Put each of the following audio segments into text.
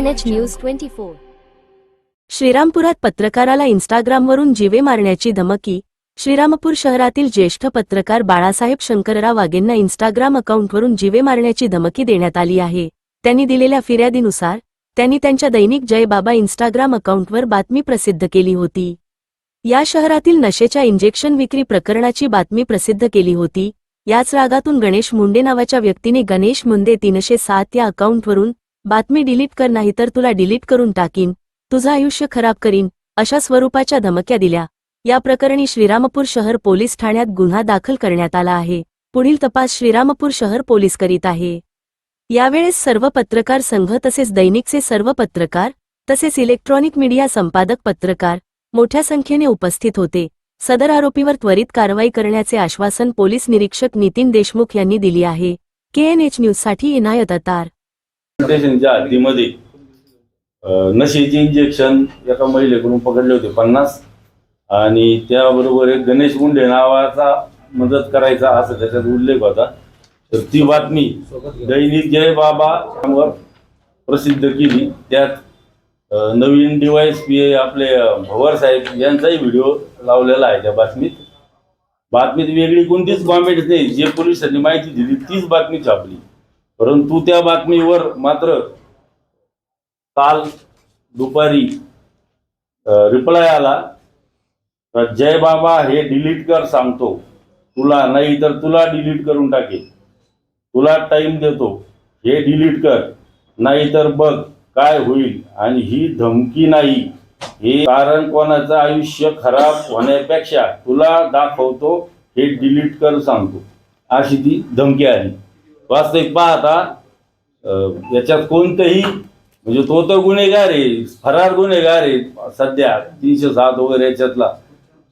NH news twenty four श्रीरामपुरात पत्रकाराला इन्स्टाग्रामवरून जीवे मारण्याची धमकी श्रीरामपूर शहरातील ज्येष्ठ पत्रकार बाळासाहेब शंकरराव वाघेंना इन्स्टाग्राम अकाउंटवरून जीवे मारण्याची धमकी देण्यात आली आहे. त्यांनी दिलेल्या फिर्यादीनुसार त्यांनी त्यांच्या दैनिक जय बाबा इन्स्टाग्राम अकाउंटवर बातमी प्रसिद्ध केली होती. या शहरातील नशेच्या इंजेक्शन विक्री प्रकरणाची बातमी प्रसिद्ध केली होती. याच रागातून गणेश मुंडे नावाच्या व्यक्तीने गणेश मुंडे तीनशे सात या अकाउंटवरून बातमी डिलीट कर नाहीतर तुला डिलीट करून टाकीन. तुझं आयुष्य खराब करीन अशा स्वरूपाच्या धमक्या दिल्या. या प्रकरणी श्रीरामपूर शहर पोलीस ठाण्यात गुन्हा दाखल करण्यात आला आहे. पुढील तपास श्रीरामपूर शहर पोलीस करीत आहे. यावेळेस सर्व पत्रकार संघ तसेच दैनिकचे सर्व पत्रकार तसेच इलेक्ट्रॉनिक मीडिया संपादक पत्रकार मोठ्या संख्येने उपस्थित होते. सदर आरोपीवर त्वरित कारवाई करण्याचे आश्वासन पोलीस निरीक्षक नितीन देशमुख यांनी दिली आहे. केएनएच न्यूजसाठी इनायत अतार. स्टेशनच्या हद्दीमध्ये नशेचे इंजेक्शन एका महिलेकडून पकडले होते पन्नास. आणि त्याबरोबर एक गणेश मुंडे नावाचा मदत करायचा असं त्याच्यात उल्लेख होता. तर ती बातमी दैनिक जय बाबावर प्रसिद्ध केली. त्यात नवीन डिवाइस पी ए आपले भवर साहेब यांचाही व्हिडिओ लावलेला आहे त्या बातमीत. बातमीत वेगळी कोणतीच कॉमेंट नाही. जे पोलिसांनी माहिती दिली तीच बातमी छापली. परंतु त्या बातमीवर मात्र काल दुपारी रिप्लाय आला जय बाबा हे डिलीट कर सांगतो. तुला नाही तर तुला डिलीट करून टाकेल तुला टाईम देतो. हे डिलीट कर. नाही तर बघ काय होईल. आणि ही धमकी नाही. हे कारण कोणाचं आयुष्य खराब होण्यापेक्षा तुला दाखवतो हे डिलीट कर सांगतो. अशी ती धमकी आली. वास्तविक पाहता याच्यात कोणतंही म्हणजे तो तर गुन्हेगार आहे फरार गुन्हेगार आहे सध्या तीनशे सात वगैरे याच्यातला.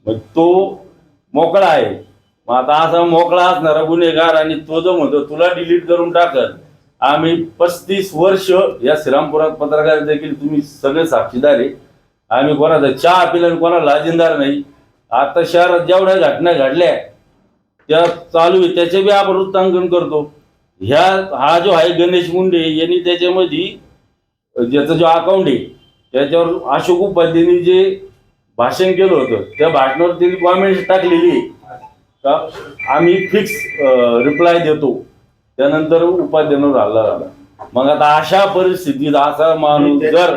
मग तो मोकळा आहे. मग आता असा मोकळा असणारा गुन्हेगार आणि तो जो म्हणतो तुला डिलीट करून टाकत आम्ही पस्तीस वर्ष या श्रीरामपुरात पत्रकार देखील तुम्ही सगळे साक्षीदार आहे. आम्ही कोणाचा चहा पिला आणि कोणाला लाजिंदार नाही. आता शहरात जेवढ्या घटना घडल्या त्या चालू आहे त्याचे बी आपण वृत्तांकन करतो. ह्या हा जो आहे गणेश मुंडे यांनी त्याच्यामध्ये ज्याचं जो अकाउंट आहे त्याच्यावर अशोक उपाध्यायांनी जे भाषण केलं होतं त्या भाषणावर त्यांनी कॉमेंट्स टाकलेली का? आम्ही फिक्स रिप्लाय देतो. त्यानंतर उपाध्यायांवर हल्ला झाला. मग आता अशा परिस्थितीत असा माणूस जर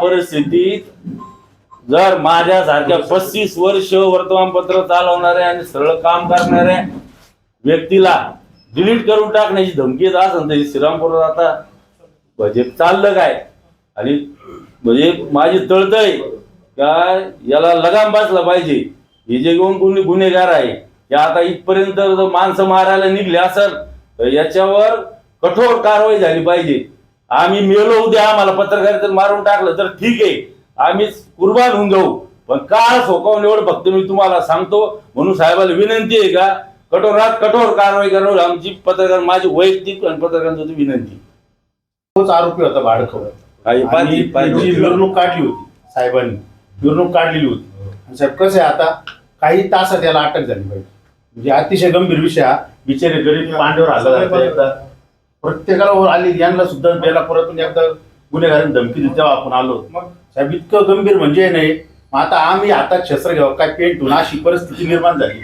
परिस्थितीत जर माझ्यासारख्या पस्तीस वर्ष वर्तमानपत्र चालवणाऱ्या आणि सरळ काम करणाऱ्या व्यक्तीला डिलीट करून टाकण्याची धमकी येत असेल तर श्रीरामपुरात आता म्हणजे चाललं काय? आणि म्हणजे माझी तळतळे का याला लगाम बसला पाहिजे. हे जे कोण कोणी गुन्हेगार आहे हे आता इथपर्यंत जर माणसं मारायला निघले असेल तर याच्यावर कठोर कारवाई झाली पाहिजे. आम्ही मेलो उद्या आम्हाला पत्रकारितेत मारून टाकलं तर ठीक आहे. आम्ही कुर्बान होऊन जाऊ. पण काळ सोकावून एवढं फक्त मी तुम्हाला सांगतो म्हणून साहेबाला विनंती आहे का कठोरात कठोर कारवाई करणं आमची पत्रकार माझी वैयक्तिक आणि पत्रकारांची विनंती. तोच आरोपी होता भाडखव काही आणि पाहिजे त्याची पाहिजे मिरवणूक काढली होती साहेबांनी. मिरवणूक काढलेली होती. आणि साहेब कसं आहे आता? काही तासात याला अटक झाली पाहिजे. म्हणजे अतिशय गंभीर विषय हा. बिचारे गरीब पांडवर आला एकदा प्रत्येकाला वर आली यांना सुद्धा बेलापुरातून एकदा गुन्हेगारांनी धमकी दिली. तेव्हा आपण आलो. मग? साहेब इतकं गंभीर म्हणजे नाही. मग आता आम्ही हातात शस्त्र घ्यावं काय पेंट होऊन अशी परिस्थिती निर्माण झाली.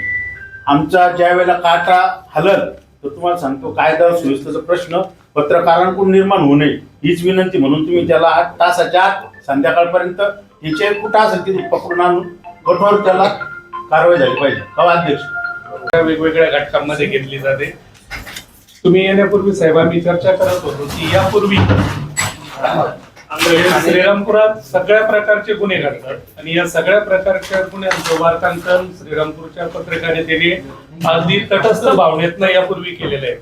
आमचा ज्या वेळेला काटा हलल तर तुम्हाला सांगतो कायदा सुव्यवस्थेचा प्रश्न पत्रकारांकडून निर्माण होऊ नये हीच विनंती म्हणून तुम्ही त्याला आठ तासाच्या आत संध्याकाळपर्यंत तिचे कुठं असेल तिथे पकडून आणून कठोर त्याला कारवाई झाली पाहिजे. का अध्यक्ष. वेगवेगळ्या घटकांमध्ये घेतली जाते. तुम्ही येण्यापूर्वी साहेब आम्ही चर्चा करत होतो की यापूर्वी श्रीरामपुरात सगळ्या प्रकारचे गुन्हे घडतात. आणि या सगळ्या प्रकारच्या गुन्ह्यांचं वार्तांकन श्रीरामपूरच्या पत्रकारितेने अगदी तटस्थ भावनेतनं यापूर्वी केलेलं आहे.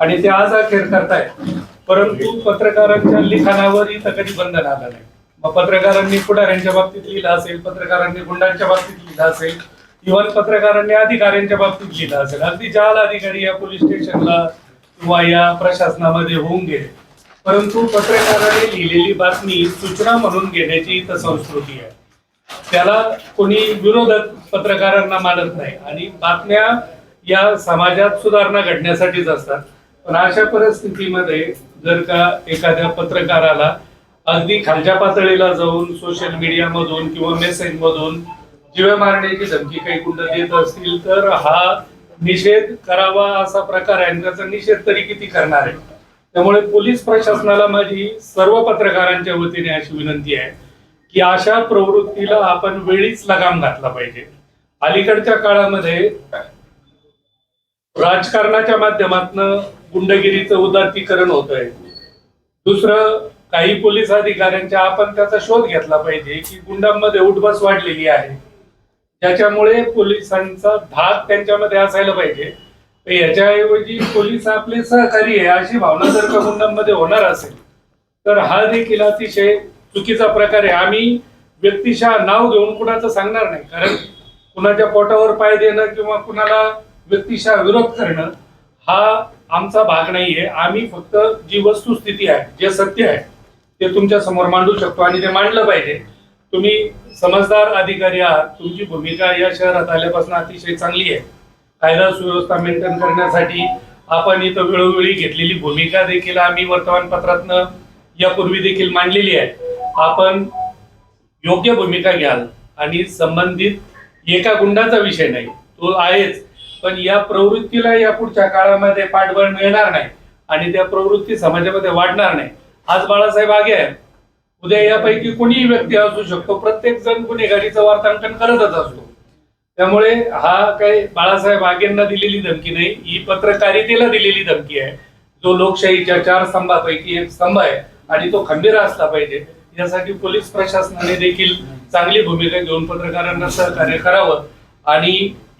आणि ते आज अखेर करतायत. परंतु पत्रकारांच्या लिखाणावर इथं कधी बंधन आलं नाही. मग पत्रकारांनी पुढाऱ्यांच्या बाबतीत लिहिलं असेल पत्रकारांनी गुंडांच्या बाबतीत लिहिलं असेल इव्हन पत्रकारांनी अधिकाऱ्यांच्या बाबतीत लिहिलं असेल. अगदी जाल अधिकारी या पोलीस स्टेशनला किंवा या प्रशासनामध्ये होऊन गेले. परंतु पत्रकाराने लिहिलेली बातमी सूचना म्हणून घेण्याची इथं संस्कृती आहे. त्याला कोणी विरोधक पत्रकारांना मानत नाही आणि बातम्या या समाजात सुधारणा घडण्यासाठीच असतात. पण अशा परिस्थितीमध्ये जर का एखाद्या पत्रकाराला अगदी खालच्या पातळीला जाऊन सोशल मीडियामधून किंवा मेसेजमधून जीव जीवे मारण्याची धमकी काही कुठं देत असतील तर हा निषेध करावा असा प्रकार आहे आणि त्याचा निषेध तरी किती करणार आहे? त्यामुळे पोलीस प्रशासनाला माझी सर्व पत्रकारांच्या वतीने अशी विनंती आहे की अशा प्रवृत्तीला आपण वेळीच लगाम घातला पाहिजे. अलीकडच्या काळामध्ये राजकारणाच्या माध्यमातून गुंडगिरीचं उदात्तीकरण होत आहे दुसरं काही पोलीस अधिकाऱ्यांच्या आपण त्याचा शोध घेतला पाहिजे की गुंडांमध्ये उठबस वाढलेली आहे. ज्याच्यामुळे पोलिसांचा धाक त्यांच्यामध्ये असायला पाहिजे. याच्याऐवजी पोलीस आपले सहकारी आहे अशी भावना जर का गुंडांमध्ये होणार असेल तर हा देखील अतिशय चुकीचा प्रकार आहे. आम्ही व्यक्तिशः नाव घेऊन कुणाचं सांगणार नाही कारण कुणाच्या पोटावर पाय देणं किंवा कुणाला व्यक्तिशः विरोध करणं हा आमचा भाग नाहीये. आम्ही फक्त जी वस्तुस्थिती आहे जे सत्य आहे ते तुमच्यासमोर मांडू शकतो आणि ते मांडलं पाहिजे. तुम्ही समजदार अधिकारी आहात तुमची भूमिका या शहरात आल्यापासून अतिशय चांगली आहे. कायदा सुव्यवस्था मेंटेन करण्यासाठी आपण इथं वेळोवेळी घेतलेली भूमिका देखील आम्ही वर्तमानपत्रातनं यापूर्वी देखील मांडलेली आहे. आपण योग्य भूमिका घ्याल आणि संबंधित एका गुंडाचा विषय नाही तो आहेच. पण या प्रवृत्तीला या पुढच्या काळामध्ये पाठबळ मिळणार नाही आणि त्या प्रवृत्ती समाजामध्ये वाढणार नाही. आज बाळासाहेब आगे आहे उद्या यापैकी कोणीही व्यक्ती असू शकतो. प्रत्येक जण गुन्हेगारीचं वार्तांकन करतच असतो. त्यामुळे हा काही बाळासाहेब आगेंना दिलेली धमकी नाही ही पत्रकारितेला दिलेली धमकी आहे. जो लोकशाहीच्या चार स्तंभापैकी एक स्तंभ आहे आणि तो खंबीर असला पाहिजे. यासाठी पोलीस प्रशासनाने देखील चांगली भूमिका घेऊन पत्रकारांना सहकार्य करावं आणि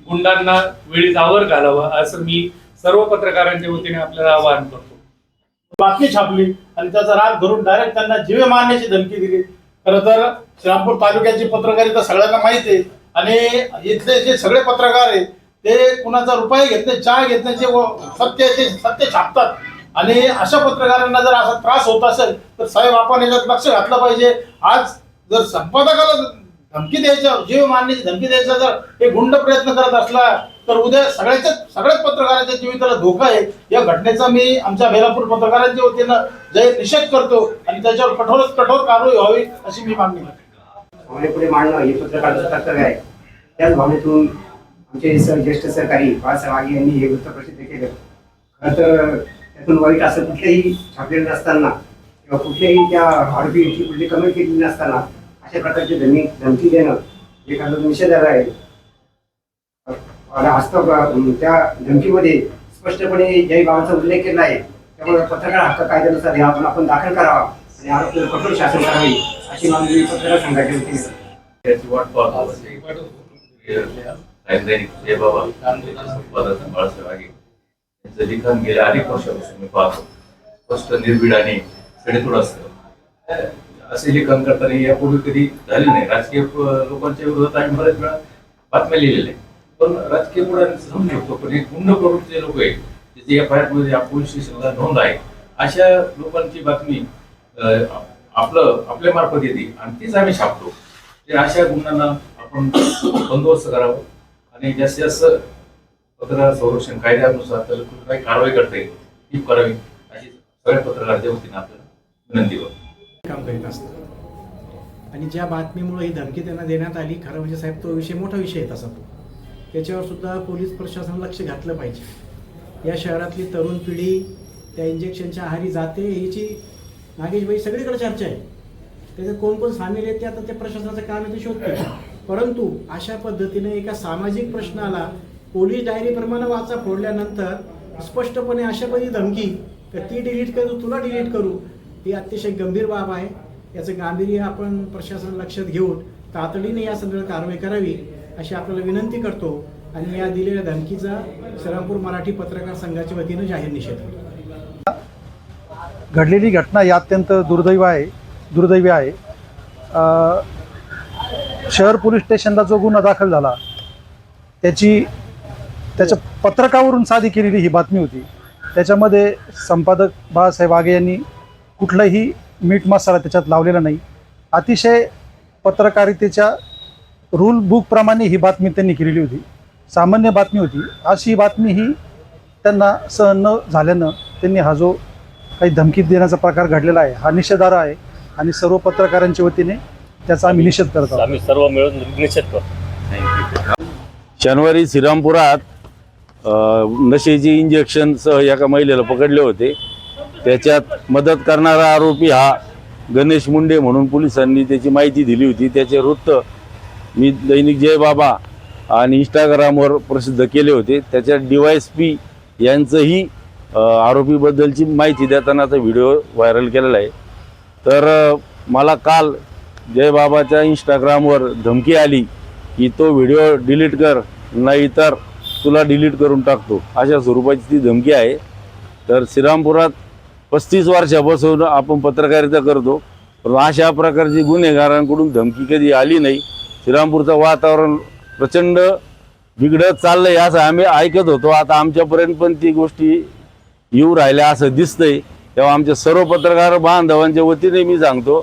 गुंडांना वेळी आवर घालावं असं मी सर्व पत्रकारांच्या वतीने आपल्याला आवाहन करतो. बातमी छापली आणि त्याचा राग धरून डायरेक्ट त्यांना जीवे मारण्याची धमकी दिली. खरं तर श्रीरामपूर तालुक्याची पत्रकारिता सगळ्यांना माहिती आहे. आणि इथले जे सगळे पत्रकार आहेत ते कुणाचा रुपये घेत नाही चहा घेत नाही जे व- सत्य ते सत्य छापतात. आणि अशा पत्रकारांना जर असा त्रास होत असेल तर साहेब आपण याच्यात लक्ष घातलं पाहिजे. आज जर संपादकाला धमकी द्यायचा जीव मारण्याची धमकी द्यायचा जर हे गुंड प्रयत्न करत असला तर उद्या सगळ्याच्या सगळ्याच पत्रकारांच्या जीवितला धोका आहे. या घटनेचा मी आमच्या बेलापूर पत्रकारांच्या वतीनं जाहीर निषेध करतो आणि त्याच्यावर कठोर कठोर कारवाई व्हावी अशी मी मागणी करतो. भावनेपुढे मांडणं हे पत्रकाराचं कर्तव्य आहे. त्याच भावनेतून आमचे सर ज्येष्ठ सरकारी बाळासाहेब आगे यांनी हे वृत्त प्रसिद्ध केलं. खरं तर त्यातून वाईट असं कुठलेही छापलेलं नसताना किंवा कुठल्याही त्या आरोपी कुठली कमेंट केलेली नसताना अशा प्रकारची धमी धमकी देणं हे खरं निषेधार्ह आहे. त्या धमकीमध्ये स्पष्टपणे जय बाबांचा उल्लेख केला आहे त्यामुळे पत्रकार हक्क कायद्यानुसार हे आपण आपण दाखल करावा. आणि आरोपीवर कठोर शासन करावे अशी मागणी पत्रकार संघाची होती त्याची वाट पाहतो. असे राजधानी जयबाबा त्याचे संपादक बाळासाहेब आगे यांचं लिखाण गेल्या अनेक वर्षापासून मी पाहतो. स्पष्ट निर्भीड आणि सडेतोड असतं. असे लिखाण करताना यापूर्वी कधी झाले नाही. राजकीय प- लोकांच्या विरोधात आम्ही बऱ्याच वेळा बातम्या लिहिलेल्या आहेत. पण राजकीय पुढे समजू शकतो पण हे गुंड प्रवृत्तीचे लोक आहेत त्याचे एफ आय आरमध्ये पोलीस स्टेशनला नोंद आहे अशा लोकांची बातमी आपलं आपल्या मार्फत येते. आणि तीच आम्ही छापतो. ते अशा गुन्ह्यांना आपण बंदोबस्त करावं. आणि जास्तीत जास्त पत्रकार संरक्षण कायद्यानुसार त्याला काही कारवाई करता येईल ती करावी अशी सगळ्या पत्रकारांच्या वतीने आपल्याला विनंती करतो. काम करीत असतात. आणि ज्या बातमीमुळे ही धमकी त्यांना देण्यात आली खरं म्हणजे साहेब तो विषय मोठा विषय येत असा तो त्याच्यावर सुद्धा पोलीस प्रशासन लक्ष घातलं पाहिजे. या शहरातली तरुण पिढी त्या इंजेक्शनच्या आहारी जाते याची नागेशबाई सगळीकडे चर्चा आहे. त्याच्यात कोण कोण सामील आहेत ते आता त्या प्रशासनाचं काम आहे ते शोधते परंतु अशा पद्धतीने एका सामाजिक प्रश्नाला पोलीस डायरीप्रमाणे वाचा फोडल्यानंतर स्पष्टपणे अशा पद्धती धमकी का ती डिलीट करू तुला डिलीट करू ही अतिशय गंभीर बाब आहे. याचं गांभीर्य आपण प्रशासन लक्षात घेऊन तातडीने या संदर्भात कारवाई करावी अशी आपल्याला विनंती करतो. आणि या दिलेल्या धमकीचा श्रीरामपूर मराठी पत्रकार संघाच्या वतीनं जाहीर निषेध करतो. घडलेली घटना ही अत्यंत दुर्दैव आहे दुर्दैवी आहे. शहर पोलीस स्टेशनला जो गुन्हा दाखल झाला त्याची त्याच्या पत्रकावरून साधी केलेली ही बातमी होती. त्याच्यामध्ये संपादक बाळासाहेब आगे यांनी कुठलाही मीठ मसाला त्याच्यात लावलेला नाही. अतिशय पत्रकारितेच्या रूल बुकप्रमाणे ही बातमी त्यांनी केलेली होती. सामान्य बातमी होती. अशी बातमी ही त्यांना सहन न झाल्यानं त्यांनी हा जो काही धमकी देण्याचा प्रकार घडलेला आहे. हा निषेधार्ह आहे आणि सर्व पत्रकारांच्या वतीने त्याचा आम्ही निषेध करत आहोत. आम्ही सर्व मिळून निषेध करतो. शनिवारी श्रीरामपुरात नशेची इंजेक्शनसह एका महिलेला पकडले होते. त्याच्यात मदत करणारा आरोपी हा गणेश मुंडे म्हणून पोलिसांनी त्याची माहिती दिली होती. त्याचे वृत्त मी दैनिक जय बाबा आणि इंस्टाग्रामवर प्रसिद्ध केले होते. त्याच्यात डी वाय एस पी यांचंही आरोपीबद्दलची माहिती देतानाचा व्हिडिओ व्हायरल केलेला आहे. तर मला काल जयबाबाच्या इंस्टाग्रामवर धमकी आली की तो व्हिडिओ डिलीट कर नाहीतर तुला डिलीट करून टाकतो. अशा स्वरूपाची ती धमकी आहे. तर श्रीरामपुरात पस्तीस वर्षापासून आपण पत्रकारिता करतो पण अशा प्रकारची गुन्हेगारांकडून धमकी कधी आली नाही. श्रीरामपूरचं वातावरण प्रचंड बिघडत चाललं आहे असं आम्ही ऐकत होतो. आता आमच्यापर्यंत पण ती गोष्टी येऊ राहिल्या असं दिसतंय. तेव्हा आमच्या सर्व पत्रकार बांधवांच्या वतीने मी सांगतो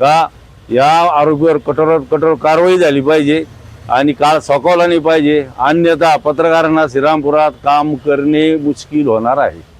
का या आरोपीवर कठोर कठोर कारवाई झाली पाहिजे आणि काळ सोकवला नाही पाहिजे. अन्यथा पत्रकारांना श्रीरामपुरात काम करणे मुश्किल होणार आहे.